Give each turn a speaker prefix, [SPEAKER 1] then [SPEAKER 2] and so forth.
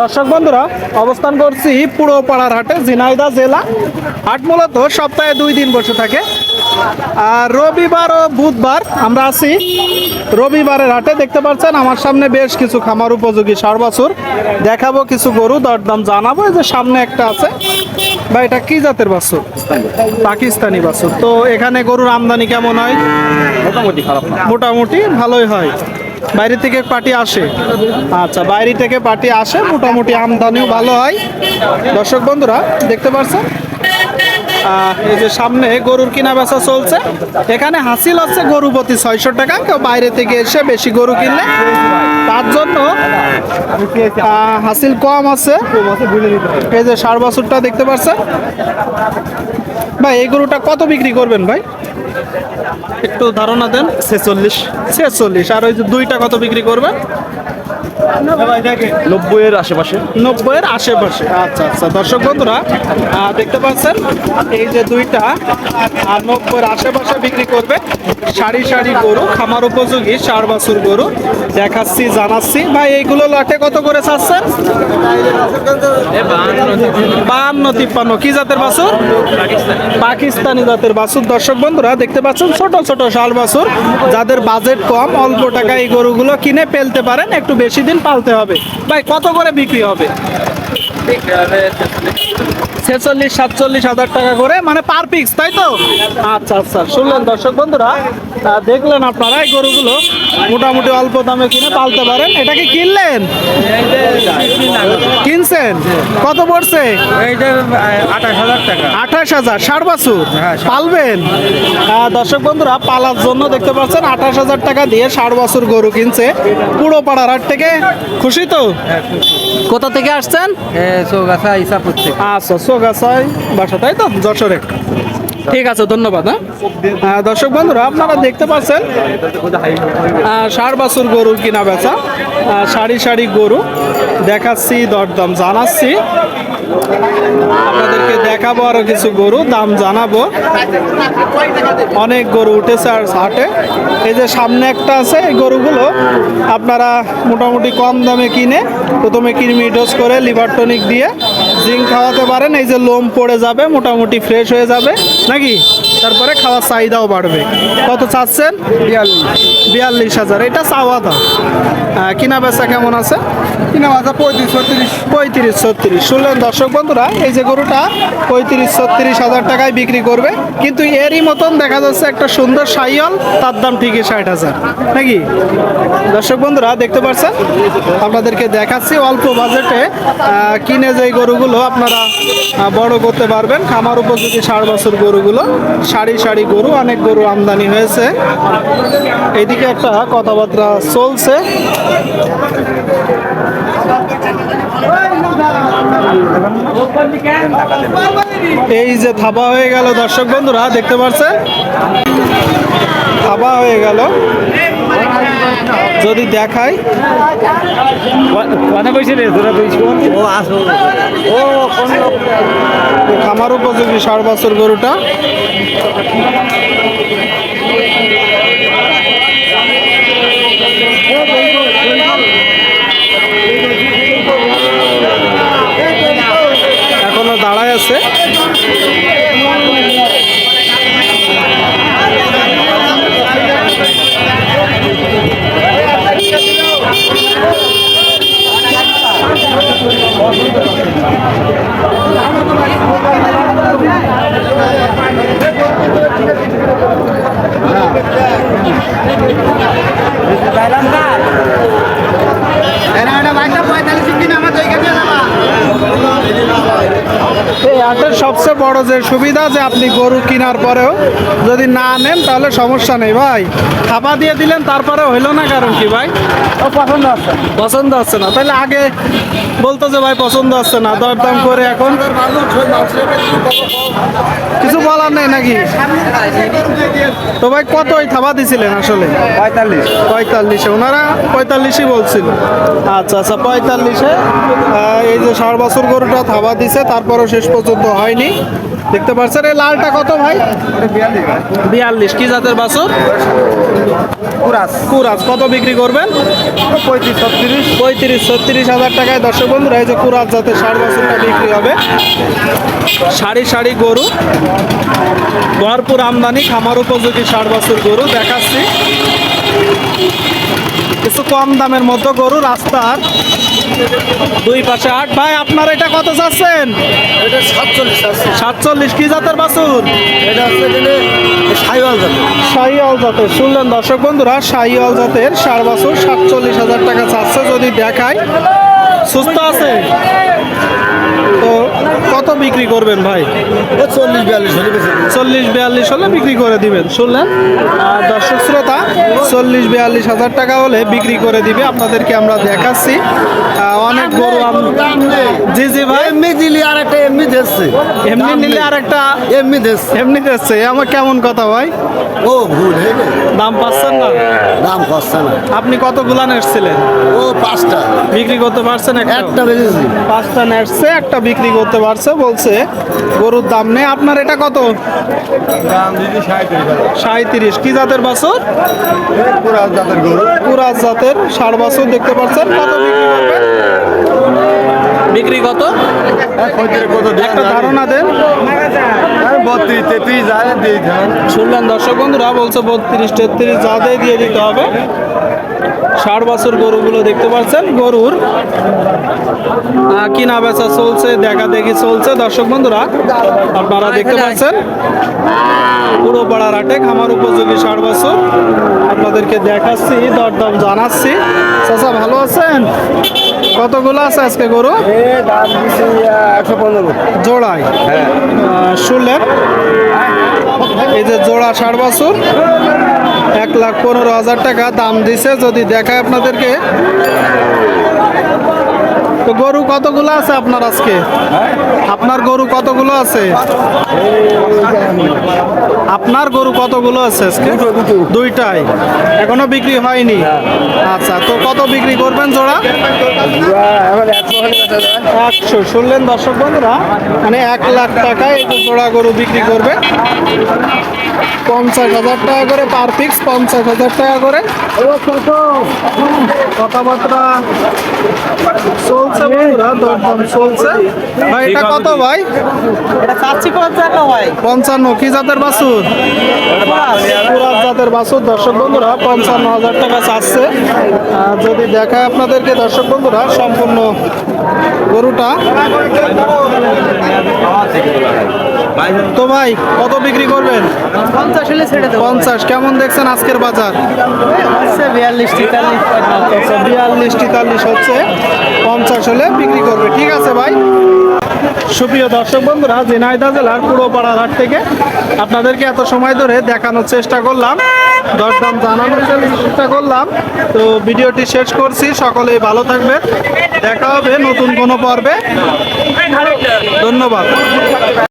[SPEAKER 1] দর্শক বন্ধুরা, অবস্থান করছি পুরো পাড়ার হাটে ঝিনাইদা জেলা। হাট মূলত সপ্তাহে দুই দিন বসে থাকে। আর রবিবার ও বুধবার আমরা আছি রবিবারের হাটে। দেখতে পাচ্ছেন, আমার সামনে বেশ কিছু খামার উপযোগী সার দেখাবো কিছু গরু, দরদাম জানাব। এই যে সামনে একটা আছে। বা এটা কি জাতের বাছুর? পাকিস্তানি বাছুর। তো এখানে গরুর আমদানি কেমন হয়?
[SPEAKER 2] মোটামুটি খারাপ
[SPEAKER 1] মোটামুটি ভালোই হয়। বাইরে থেকে পার্টি আসে? আচ্ছা বাইরে থেকে পার্টি আসে মোটামুটি আমদানিও ভালো হয়। দর্শক বন্ধুরা দেখতে পাচ্ছেন এই যে সামনে গরুর কিনা বেচা চলছে। এখানে হাসিল আছে গরু প্রতি ছয়শো টাকা কেউ বাইরে থেকে এসে বেশি গরু কিনলে। তার জন্য হাসিল কম আছে। এই যে সার বাছুরটা দেখতে পাচ্ছেন। ভাই এই গরুটা কত বিক্রি করবেন ভাই? একটু ধারণা দেন।
[SPEAKER 2] ছেচল্লিশ।
[SPEAKER 1] ছেচল্লিশ। আর ওই যে দুইটা কত বিক্রি করবেন?
[SPEAKER 2] নব্বই এর আশেপাশে?
[SPEAKER 1] নব্বইয়ের আশেপাশে। আচ্ছা আচ্ছা। দর্শক বন্ধুরা দেখতে পাচ্ছেন, এই যে দুইটা নব্বইয়ের আশেপাশে বিক্রি করবে সারি সারি গরু, খামার উপযোগী চার বাছুর গরু। দেখাচ্ছি, জানাচ্ছি। ভাই, এইগুলো লটে কত করে চাচ্ছেন? তিপ্পান্ন। কি জাতের বাছুর? পাকিস্তানি জাতের বাছুর। দর্শক বন্ধুরা, দেখতে পাচ্ছেন, ছোট ছোট শাল বাছুর। যাদের বাজেট কম, অল্প টাকা এই গরুগুলো কিনে ফেলতে পারেন, একটু বেশি দিন পালতে হবে। ভাই, কত করে বিক্রি হবে? ছেচল্লিশ, সাতচল্লিশ হাজার টাকা করে মানে পার পিস তাই তো? আচ্ছা আচ্ছা শুনলেন দর্শক বন্ধুরা দেখলেন আপনারা এই গরুগুলো, মোটামুটি অল্প দামে কিনে পালতে পারেন। এটা কিনলেন? কিনছেন কত পড়ছে?
[SPEAKER 2] এইটা আঠাশ হাজার টাকা।
[SPEAKER 1] আঠাশ হাজার ষাট বাছুর? পালবেন? দর্শক বন্ধুরা পালার জন্য দেখতে পাচ্ছেন আঠাশ হাজার টাকা দিয়ে ষাট বছর গরু কিনছে পুরো পাড়ার হাট থেকে। খুশি তো? কোথা থেকে আসছেন?
[SPEAKER 2] চৌগাছা ইসাপুর থেকে।
[SPEAKER 1] আচ্ছা সোগাছাই বাসা তাই তো? যশোরে। ঠিক আছে ধন্যবাদ হ্যাঁ। দর্শক বন্ধুরা আপনারা দেখতে পাচ্ছেন ষাট বছর গরুর কিনা বেচা সারি সারি গরু। দেখাচ্ছি, দরদাম জানাচ্ছি। আপনাদেরকে দেখাবো আরও কিছু গরু, দাম জানাব। অনেক গরু উঠেছে আর হাটে। এই যে সামনে একটা আছে, এই গরুগুলো আপনারা মোটামুটি কম দামে কিনে প্রথমে কৃমি ডোজ করে লিভার টনিক দিয়ে জিঙ্ক খাওয়াতে পারেন। এই যে লোম পড়ে যাবে, মোটামুটি ফ্রেশ হয়ে যাবে। নাকি? তারপরে খাওয়ার চাহিদাও বাড়বে। কত চাচ্ছেন? বিয়াল্লিশ। হাজার। এটা চাওয়া দাম। কিনা বেচা কেমন আছে?
[SPEAKER 2] কিনা মাথা পঁয়ত্রিশ ছত্রিশ।
[SPEAKER 1] পঁয়ত্রিশ ছত্রিশ। শুনলেন দর্শক বন্ধুরা এই যে গরুটা পঁয়ত্রিশ ছত্রিশ হাজার টাকায় বিক্রি করবে। কিন্তু এরই মতন দেখা যাচ্ছে একটা সুন্দর সাইয়াল তার দাম ঠিকই ষাট হাজার। নাকি? দর্শক বন্ধুরা দেখতে পাচ্ছেন? আপনাদেরকে দেখাচ্ছি অল্প বাজেটে কিনে যে গরুগুলো আপনারা বড় করতে পারবেন। খামার উপযোগী ষাট বছর গরুগুলো। সারি সারি গরু, অনেক গরু আমদানি হয়েছে। এদিকে একটা কথাবার্তা চলছে। এই যে থাবা হয়ে গেল দর্শক বন্ধুরা, দেখতে পাচ্ছেন থাবা হয়ে গেল। যদি দেখাই।
[SPEAKER 2] মানে ও আসো। ও
[SPEAKER 1] খামার উপযোগী ষাট বছর গরুটা। এখনও দাঁড়ায় আছে এই হাটের সবচেয়ে বড় যে সুবিধা যে আপনি গরু কেনার পরেও যদি না নেন তাহলে সমস্যা নেই। ভাই থাপা দিয়ে দিলেন তারপরে হইল না কারণ কি ভাই?
[SPEAKER 2] পছন্দ আছে।
[SPEAKER 1] পছন্দ হচ্ছে না। তাহলে আগে বলতো যে ভাই পছন্দ হচ্ছে না দরদাম করে এখন। কিছু বলার নেই নাকি? তো ভাই কতই থাবা দিছিলেন আসলে?
[SPEAKER 2] পঁয়তাল্লিশ।
[SPEAKER 1] পঁয়তাল্লিশে। ওনারা পঁয়তাল্লিশই বলছিল। আচ্ছা আচ্ছা পঁয়তাল্লিশে এই যে ষাট বছর গরুটা থাবা দিছে তারপরও শেষ পর্যন্ত হয়নি। দেখতে পাচ্ছেন এই লালটা কত ভাই? বিয়াল্লিশ কি জাতের বাছুর?
[SPEAKER 2] কুরাস।
[SPEAKER 1] কুরাজ কত বিক্রি করবেন?
[SPEAKER 2] পঁয়ত্রিশ ছত্রিশ।
[SPEAKER 1] পঁয়ত্রিশ ছত্রিশ হাজার টাকায় দর্শক বন্ধুরা এই যে কুরাজ জাতের ষাট বছরটা বিক্রি হবে। সারি সারি গরু ভরপুর আমদানি খামার উপযোগী ষাট বছর গরু দেখাচ্ছি। কম দামের মতো গরু রাস্তার। দুই পাশে আট। ভাই আপনার এটা কত চাচ্ছেন?
[SPEAKER 2] সাতচল্লিশ
[SPEAKER 1] কি জাতের বাছুর? শাহিওয়াল জাতের। শুনলেন দর্শক বন্ধুরা শাহিওয়াল জাতের সার বছর সাতচল্লিশ হাজার টাকা চাচ্ছে যদি দেখায়। সুস্থ আছে? কত বিক্রি করবেন ভাই?
[SPEAKER 2] ও চল্লিশ বিয়াল্লিশ হলে
[SPEAKER 1] চল্লিশ বিয়াল্লিশ হলে বিক্রি করে দিবেন শুনলেন? আর দর্শক শ্রোতা চল্লিশ বিয়াল্লিশ হাজার টাকা হলে বিক্রি করে দিবে আপনাদেরকে আমরা দেখাচ্ছি। অনেক গরু জি জি ভাই।
[SPEAKER 2] এমনি দিলি আর একটা এমনি দেখছে
[SPEAKER 1] এমনি নিলে আর একটা
[SPEAKER 2] এমনি দেখছে
[SPEAKER 1] এমনি দিচ্ছে। আমার কেমন কথা ভাই?
[SPEAKER 2] ও ভুল
[SPEAKER 1] দাম পাচ্ছেন না?
[SPEAKER 2] দাম কষ্ট না।
[SPEAKER 1] আপনি কত গুলান এসছিলেন
[SPEAKER 2] ও পাঁচটা।
[SPEAKER 1] বিক্রি করতে পারছেন একটা?
[SPEAKER 2] একটা বেজেছি
[SPEAKER 1] পাঁচটা নেটছে একটা বিক্রি করতে পারছে বলছে গরুর দাম নেই। আপনার এটা কত?
[SPEAKER 2] সাঁত্রিশ
[SPEAKER 1] কি জাতের বাছর?
[SPEAKER 2] কুরাস জাতের গরু।
[SPEAKER 1] কুরাজ জাতের ষাট বছর দেখতে পাচ্ছেন। কত বিক্রি করবেন? বিক্রি কত? একটা ধারণা দেন।
[SPEAKER 2] বত্রিশ তেত্রিশ দিয়ে
[SPEAKER 1] শুনলেন দর্শক বন্ধুরা বলছে বত্রিশ তেত্রিশ দিয়ে দিয়ে দিতে হবে। ষাট বছর গরুগুলো দেখতে পাচ্ছেন গরুর আহ, কিনা বেচা চলছে দেখা দেখি চলছে। দর্শক বন্ধুরা আপনারা দেখতে পাচ্ছেন পুরো পাড়ার হাটে খামার উপযোগী ষাট বছর। আপনাদেরকে দেখাচ্ছি দরদাম জানাচ্ছি। চাচা ভালো আছেন? কতগুলো আছে আজকে গরু?
[SPEAKER 2] একশো পনেরো
[SPEAKER 1] জোড়ায়।
[SPEAKER 2] হ্যাঁ।
[SPEAKER 1] আহ, শুনলেন? এই যে জোড়া ষাট বছর। এক লাখ পনেরো হাজার টাকা দাম দিছে। যদি দেখায় আপনাদেরকে। তো গরু কতগুলো আছে আপনার আজকে? আপনার গরু কতগুলো আছে? আপনার গরু কতগুলো আছে আজকে? দুইটাই। এখনও বিক্রি হয়নি? আচ্ছা তো কত বিক্রি করবেন জোড়া?
[SPEAKER 2] একশো
[SPEAKER 1] শুনলেন দর্শক বন্ধুরা? মানে এক লাখ টাকায় এই জোড়া গরু বিক্রি করবে। পঞ্চাশ হাজার টাকা করে পার পিক্স পঞ্চাশ হাজার টাকা করে। কথাবার্তা। চলছে বন্ধুরা দরদাম চলছে। ভাই এটা কত ভাই?
[SPEAKER 3] এটা চাচ্ছি পঞ্চান্ন ভাই।
[SPEAKER 1] পঞ্চান্ন কি জাতের বাছুর? পুরাত জাতের বাছুর। দর্শক বন্ধুরা পঞ্চান্ন হাজার টাকা চাচ্ছে। যদি দেখায় আপনাদেরকে দর্শক বন্ধুরা সম্পূর্ণ গরুটা। তো ভাই কত বিক্রি করবেন?
[SPEAKER 3] পঞ্চাশ হলে ছেড়ে দেবো।
[SPEAKER 1] পঞ্চাশ কেমন দেখছেন আজকের বাজার?
[SPEAKER 3] হচ্ছে বিয়াল্লিশ তেতাল্লিশ
[SPEAKER 1] আচ্ছা বিয়াল্লিশ তেতাল্লিশ হচ্ছে পঞ্চাশ হলে বিক্রি করবে। ঠিক আছে ভাই। সুপ্রিয় দর্শক বন্ধুরা ঝিনাইদহ জেলার পুরোপাড়ার হাট থেকে আপনাদেরকে এত সময় ধরে দেখানোর চেষ্টা করলাম দরদাম জানানোর চেষ্টা করলাম। তো ভিডিওটি শেষ করছি সকলেই ভালো থাকবেন। দেখা হবে নতুন কোনো পর্বে। ধন্যবাদ।